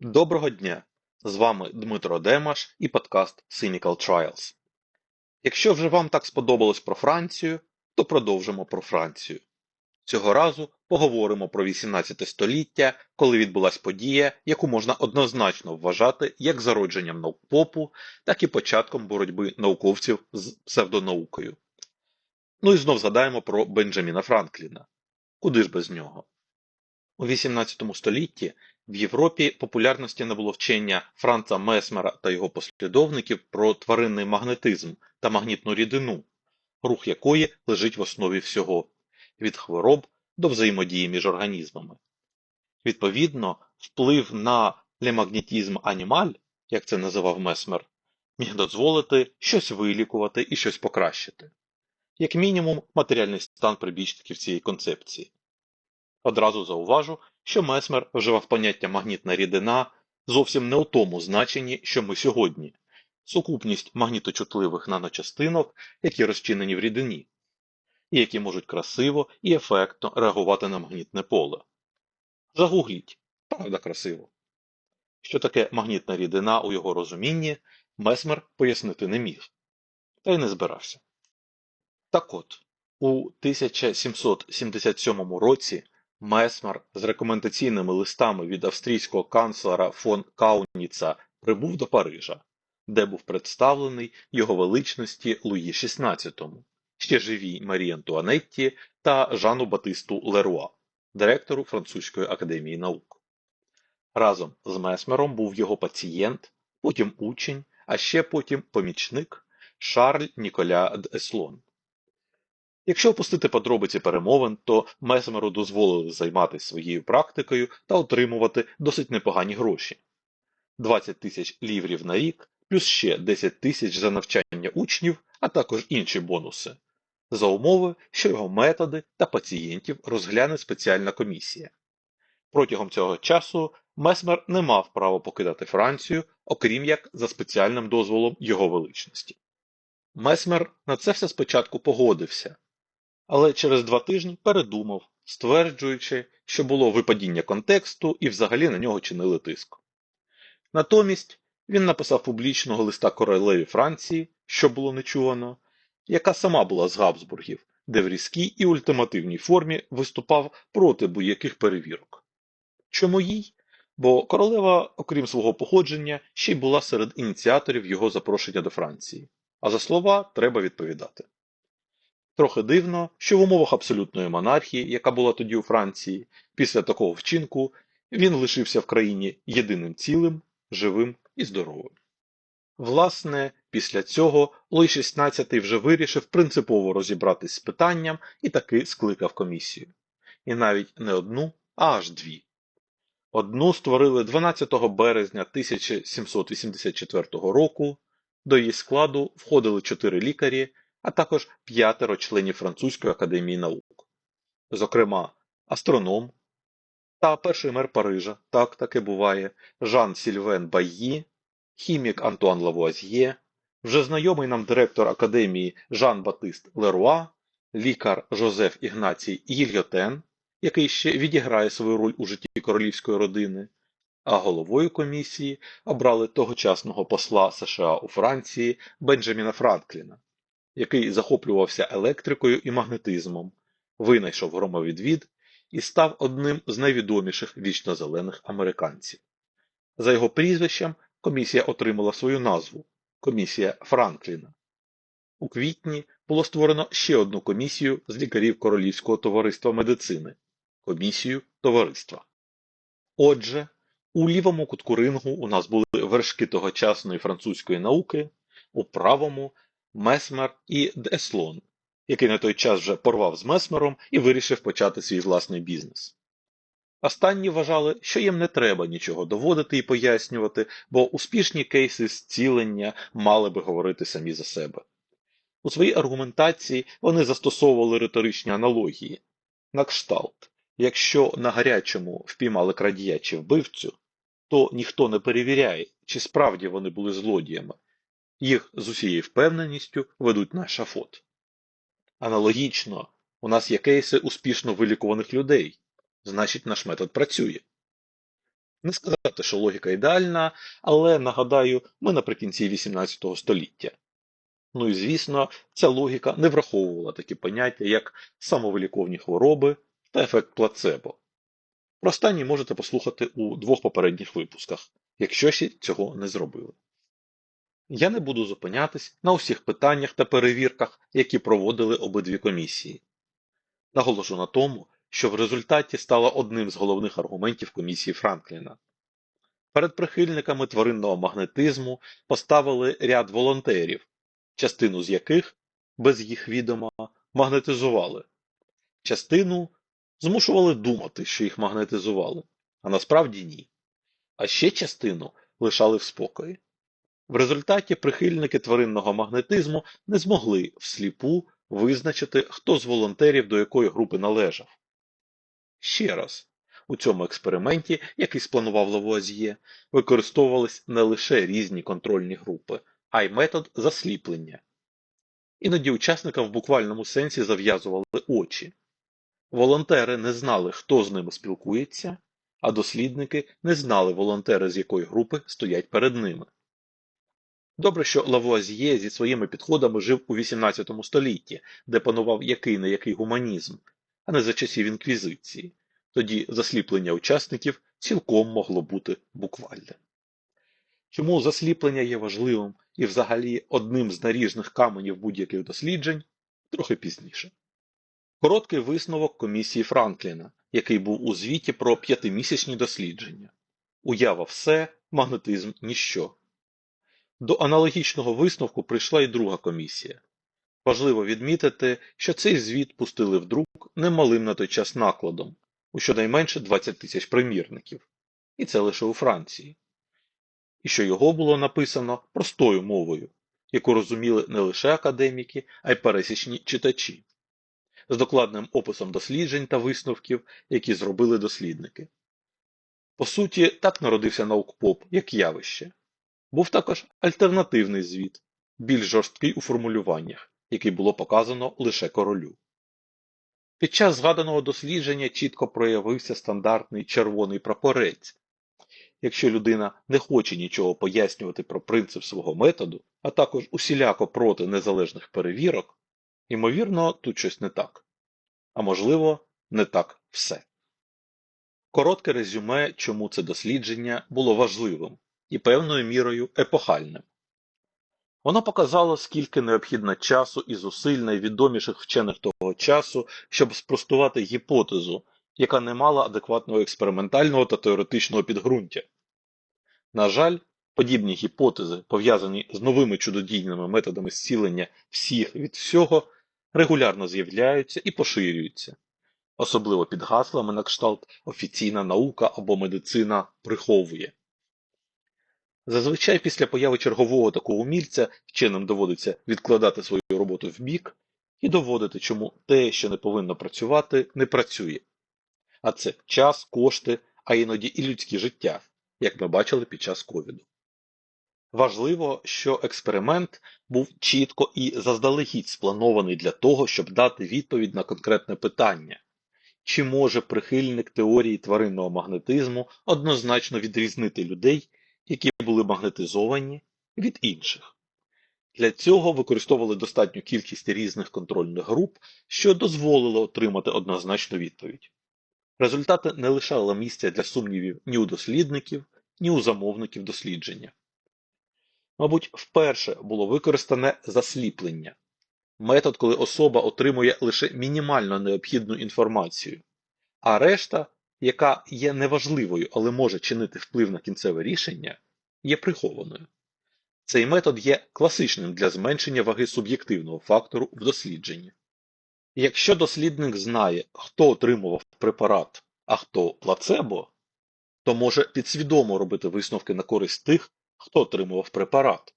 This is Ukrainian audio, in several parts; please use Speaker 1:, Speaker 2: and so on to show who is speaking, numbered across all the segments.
Speaker 1: Доброго дня! З вами Дмитро Демаш і подкаст Cynical Trials. Якщо вже вам так сподобалось про Францію, то продовжимо про Францію. Цього разу поговоримо про 18 століття, коли відбулась подія, яку можна однозначно вважати як зародженням наукпопу, так і початком боротьби науковців з псевдонаукою. Ну і знов згадаємо про Бенджаміна Франкліна. Куди ж без нього? У 18 столітті в Європі популярності набуло вчення Франца Месмера та його послідовників про тваринний магнетизм та магнітну рідину, рух якої лежить в основі всього від хвороб до взаємодії між організмами. Відповідно, вплив на лемагнетізм анімаль, як це називав Месмер, міг дозволити щось вилікувати і щось покращити, як мінімум матеріальний стан прибічників цієї концепції. Одразу зауважу, що Месмер вживав поняття магнітна рідина зовсім не у тому значенні, що ми сьогодні сукупність магніточутливих наночастинок, які розчинені в рідині, і які можуть красиво і ефектно реагувати на магнітне поле. Загугліть, правда красиво. Що таке магнітна рідина у його розумінні, Месмер пояснити не міг, та й не збирався. Так от, у 1777 році Месмер з рекомендаційними листами від австрійського канцлера фон Кауніца прибув до Парижа, де був представлений його величності Луї XVI, ще живій Марії Антуанетті та Жану Батисту Леруа, директору Французької академії наук. Разом з Месмером був його пацієнт, потім учень, а ще потім помічник Шарль Ніколя Д'Еслон. Якщо опустити подробиці перемовин, то Месмеру дозволили займатися своєю практикою та отримувати досить непогані гроші 20 тисяч ліврів на рік, плюс ще 10 тисяч за навчання учнів, а також інші бонуси, за умови, що його методи та пацієнтів розгляне спеціальна комісія. Протягом цього часу Месмер не мав права покидати Францію, окрім як за спеціальним дозволом його величності. Месмер на це все спочатку погодився але через два тижні передумав, стверджуючи, що було випадіння контексту і взагалі на нього чинили тиск. Натомість він написав публічного листа королеві Франції, що було нечувано, яка сама була з Габсбургів, де в різкій і ультимативній формі виступав проти будь-яких перевірок. Чому їй? Бо королева, окрім свого походження, ще й була серед ініціаторів його запрошення до Франції, а за слова треба відповідати. Трохи дивно, що в умовах абсолютної монархії, яка була тоді у Франції, після такого вчинку він лишився в країні єдиним цілим, живим і здоровим. Власне, після цього Луй XVI вже вирішив принципово розібратись з питанням і таки скликав комісію. І навіть не одну, а аж дві. Одну створили 12 березня 1784 року, до її складу входили чотири лікарі а також п'ятеро членів Французької академії наук, зокрема, астроном та перший мер Парижа, так таки буває, Жан Сільвен Байї, хімік Антуан Лавуазьє, вже знайомий нам директор академії Жан Батист Леруа, лікар Жозеф Ігнацій Гільйотен, який ще відіграє свою роль у житті королівської родини, а головою комісії обрали тогочасного посла США у Франції Бенджаміна Франкліна, який захоплювався електрикою і магнетизмом, винайшов громовідвід і став одним з найвідоміших вічнозелених американців. За його прізвищем комісія отримала свою назву Комісія Франкліна. У квітні було створено ще одну комісію з лікарів Королівського товариства медицини комісію товариства. Отже, у лівому кутку рингу у нас були вершки тогочасної французької науки, у правому Месмер і Деслон, який на той час вже порвав з Месмером і вирішив почати свій власний бізнес. Останні вважали, що їм не треба нічого доводити і пояснювати, бо успішні кейси зцілення мали би говорити самі за себе. У своїй аргументації вони застосовували риторичні аналогії. На кшталт, якщо на гарячому впіймали крадія чи вбивцю, то ніхто не перевіряє, чи справді вони були злодіями, їх з усією впевненістю ведуть на шафот. Аналогічно, у нас є кейси успішно вилікуваних людей, значить наш метод працює. Не сказати, що логіка ідеальна, але нагадаю, ми наприкінці 18 століття. Ну і звісно, ця логіка не враховувала такі поняття, як самовиліковні хвороби та ефект плацебо. Про останні можете послухати у двох попередніх випусках, якщо ще цього не зробили. Я не буду зупинятись на усіх питаннях та перевірках, які проводили обидві комісії. Наголошу на тому, що в результаті стало одним з головних аргументів комісії Франкліна. Перед прихильниками тваринного магнетизму поставили ряд волонтерів, частину з яких, без їх відома, магнетизували, частину змушували думати, що їх магнетизували, а насправді ні. А ще частину лишали в спокої. В результаті прихильники тваринного магнетизму не змогли всліпу визначити, хто з волонтерів до якої групи належав. Ще раз, у цьому експерименті, який спланував Лавуазьє, використовувались не лише різні контрольні групи, а й метод засліплення. Іноді учасникам в буквальному сенсі зав'язували очі. Волонтери не знали, хто з ними спілкується, а дослідники не знали волонтери, з якої групи стоять перед ними. Добре, що Лавуазьє зі своїми підходами жив у XVIII столітті, де панував який не який гуманізм, а не за часів інквізиції. Тоді засліплення учасників цілком могло бути буквальним. Чому засліплення є важливим і взагалі одним з наріжних каменів будь-яких досліджень, трохи пізніше. Короткий висновок комісії Франкліна, який був у звіті про п'ятимісячні дослідження. Уява все, магнетизм ніщо. До аналогічного висновку прийшла і друга комісія. Важливо відмітити, що цей звіт пустили в друк немалим на той час накладом, у щонайменше 20 тисяч примірників, і це лише у Франції, і що його було написано простою мовою, яку розуміли не лише академіки, а й пересічні читачі, з докладним описом досліджень та висновків, які зробили дослідники. По суті, так народився наукпоп як явище. Був також альтернативний звіт, більш жорсткий у формулюваннях, який було показано лише королю. Під час згаданого дослідження чітко проявився стандартний червоний прапорець. Якщо людина не хоче нічого пояснювати про принцип свого методу, а також усіляко проти незалежних перевірок, ймовірно, тут щось не так. А можливо, не так все. Коротке резюме, чому це дослідження було важливим і певною мірою епохальним. Воно показало, скільки необхідно часу і зусиль найвідоміших вчених того часу, щоб спростувати гіпотезу, яка не мала адекватного експериментального та теоретичного підґрунтя. На жаль, подібні гіпотези, пов'язані з новими чудодійними методами зцілення всіх від всього, регулярно з'являються і поширюються, особливо під гаслами на кшталт офіційна наука або медицина приховує. Зазвичай після появи чергового такого умільця вченим доводиться відкладати свою роботу в бік і доводити, чому те, що не повинно працювати, не працює. А це час, кошти, а іноді і людське життя, як ми бачили під час ковіду. Важливо, що експеримент був чітко і заздалегідь спланований для того, щоб дати відповідь на конкретне питання, чи може прихильник теорії тваринного магнетизму однозначно відрізнити людей, які були магнетизовані, від інших. Для цього використовували достатню кількість різних контрольних груп, що дозволило отримати однозначну відповідь. Результати не лишали місця для сумнівів ні у дослідників, ні у замовників дослідження. Мабуть, вперше було використане засліплення метод, коли особа отримує лише мінімально необхідну інформацію, а решта, яка є неважливою, але може чинити вплив на кінцеве рішення, є прихованою. Цей метод є класичним для зменшення ваги суб'єктивного фактору в дослідженні. Якщо дослідник знає, хто отримував препарат, а хто плацебо, то може підсвідомо робити висновки на користь тих, хто отримував препарат.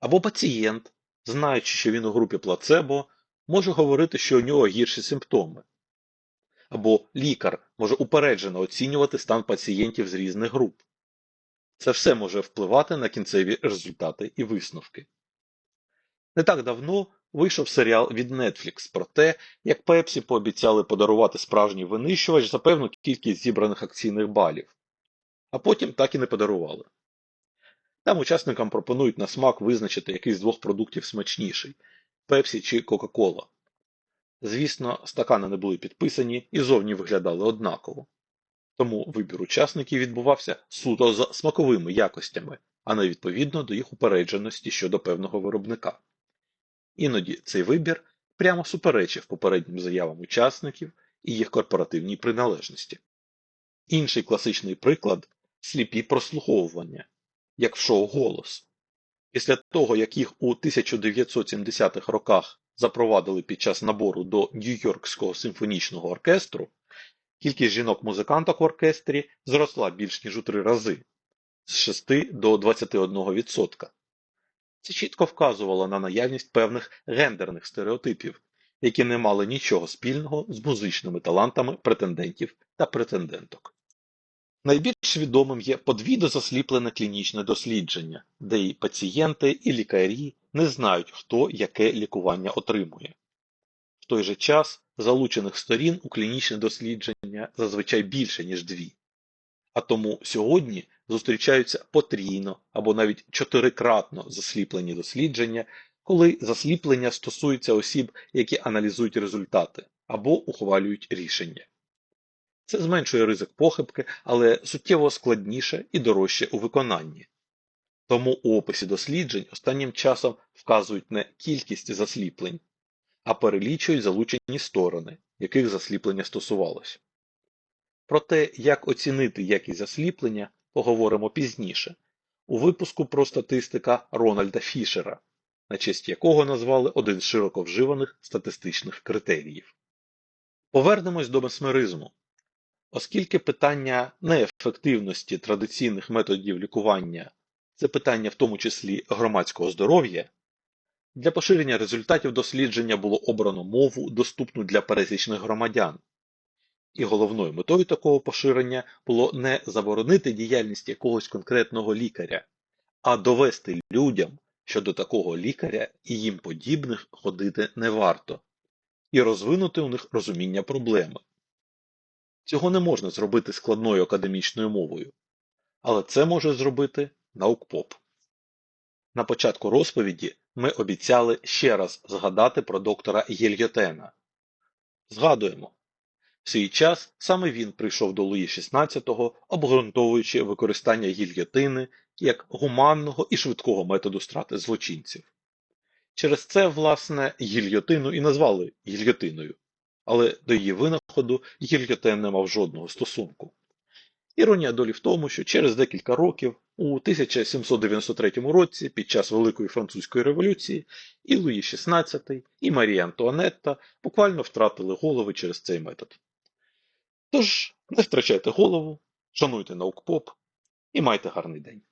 Speaker 1: Або пацієнт, знаючи, що він у групі плацебо, може говорити, що у нього гірші симптоми. Або лікар може упереджено оцінювати стан пацієнтів з різних груп. Це все може впливати на кінцеві результати і висновки. Не так давно вийшов серіал від Netflix про те, як Пепсі пообіцяли подарувати справжній винищувач за певну кількість зібраних акційних балів. а потім так і не подарували. Там учасникам пропонують на смак визначити який з двох продуктів смачніший Пепсі чи Кока-Кола. Звісно, стакани не були підписані і зовні виглядали однаково. Тому вибір учасників відбувався суто за смаковими якостями, а не відповідно до їх упередженості щодо певного виробника. Іноді цей вибір прямо суперечив попереднім заявам учасників і їх корпоративній приналежності. Інший класичний приклад сліпі прослуховування, як в шоу Голос. Після того, як їх у 1970-х роках запровадили під час набору до Нью-Йоркського симфонічного оркестру, кількість жінок-музиканток в оркестрі зросла більш ніж у три рази з 6 до 21%. Це чітко вказувало на наявність певних гендерних стереотипів, які не мали нічого спільного з музичними талантами претендентів та претенденток. Найбільш відомим є подвійно засліплене клінічне дослідження, де і пацієнти, і лікарі не знають, хто яке лікування отримує. В той же час залучених сторін у клінічне дослідження зазвичай більше, ніж дві. А тому сьогодні зустрічаються потрійно або навіть чотирикратно засліплені дослідження, коли засліплення стосується осіб, які аналізують результати або ухвалюють рішення. Це зменшує ризик похибки, але суттєво складніше і дорожче у виконанні. Тому у описі досліджень останнім часом вказують не кількість засліплень, а перелічують залучені сторони, яких засліплення стосувалось. Про те, як оцінити якість засліплення, поговоримо пізніше, у випуску про статистика Рональда Фішера, на честь якого назвали один з широко вживаних статистичних критеріїв. Повернемось до месмеризму. Оскільки питання неефективності традиційних методів лікування це питання в тому числі громадського здоров'я, для поширення результатів дослідження було обрано мову, доступну для пересічних громадян. І головною метою такого поширення було не заборонити діяльність якогось конкретного лікаря, а довести людям, що до такого лікаря і їм подібних ходити не варто, і розвинути у них розуміння проблеми. Цього не можна зробити складною академічною мовою, але це може зробити наукпоп. На початку розповіді ми обіцяли ще раз згадати про доктора Єльйотена. Згадуємо. В свій час саме він прийшов до Луї XVI, обґрунтовуючи використання гільйотини як гуманного і швидкого методу страти злочинців. Через це, власне, гільйотину і назвали гільйотиною, але до її винаходу гільйотен не мав жодного стосунку. Іронія долі в тому, що через декілька років, у 1793 році, під час Великої Французької революції, і Луї XVI, і Марія Антуанетта буквально втратили голови через цей метод. Тож, не втрачайте голову, шануйте наукпоп і майте гарний день.